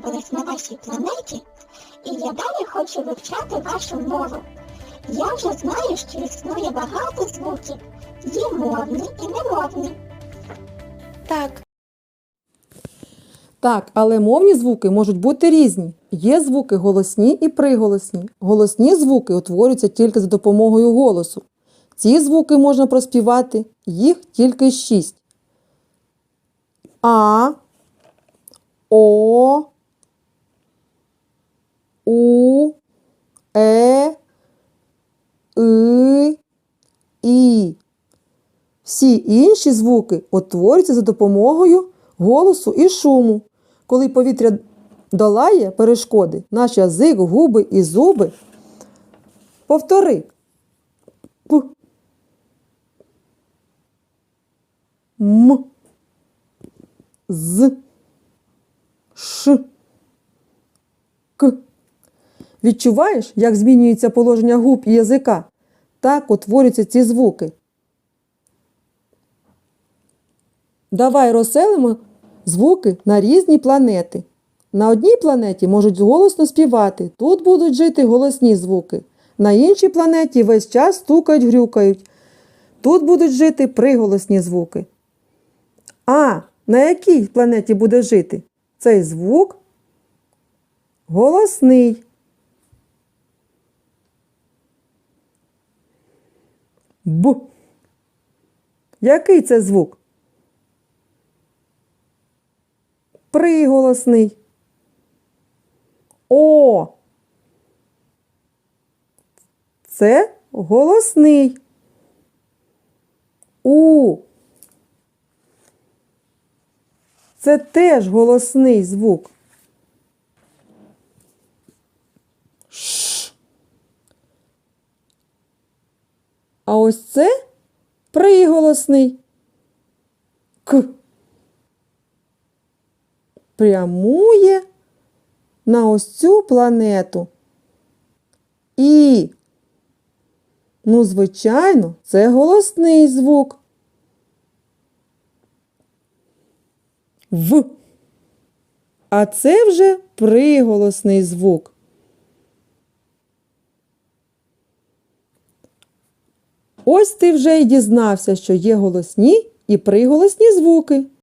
сподобалось на вашій планеті, і я далі хочу вивчати вашу мову. Я вже знаю, що існує багато звуків. Є мовні і немовні. Так, Так, але мовні звуки можуть бути різні. Є звуки голосні і приголосні. Голосні звуки утворюються тільки за допомогою голосу. Ці звуки можна проспівати, їх тільки шість. А, О, І. Всі інші звуки утворюються за допомогою голосу і шуму. Коли повітря долає перешкоди, наш язик, губи і зуби. Повтори. П. М. З. Ш. К. Відчуваєш, як змінюється положення губ і язика? Так утворюються ці звуки. Давай розселимо звуки на різні планети. На одній планеті можуть голосно співати, тут будуть жити голосні звуки. На іншій планеті весь час стукають, грюкають. Тут будуть жити приголосні звуки. А на якій планеті буде жити? Цей звук голосний. Б. Який це звук? Приголосний. О. Це голосний. У. Це теж голосний звук. А ось це приголосний. К. Прямує на ось цю планету. І. Ну, звичайно, це голосний звук. В. А це вже приголосний звук. Ось ти вже й дізнався, що є голосні і приголосні звуки.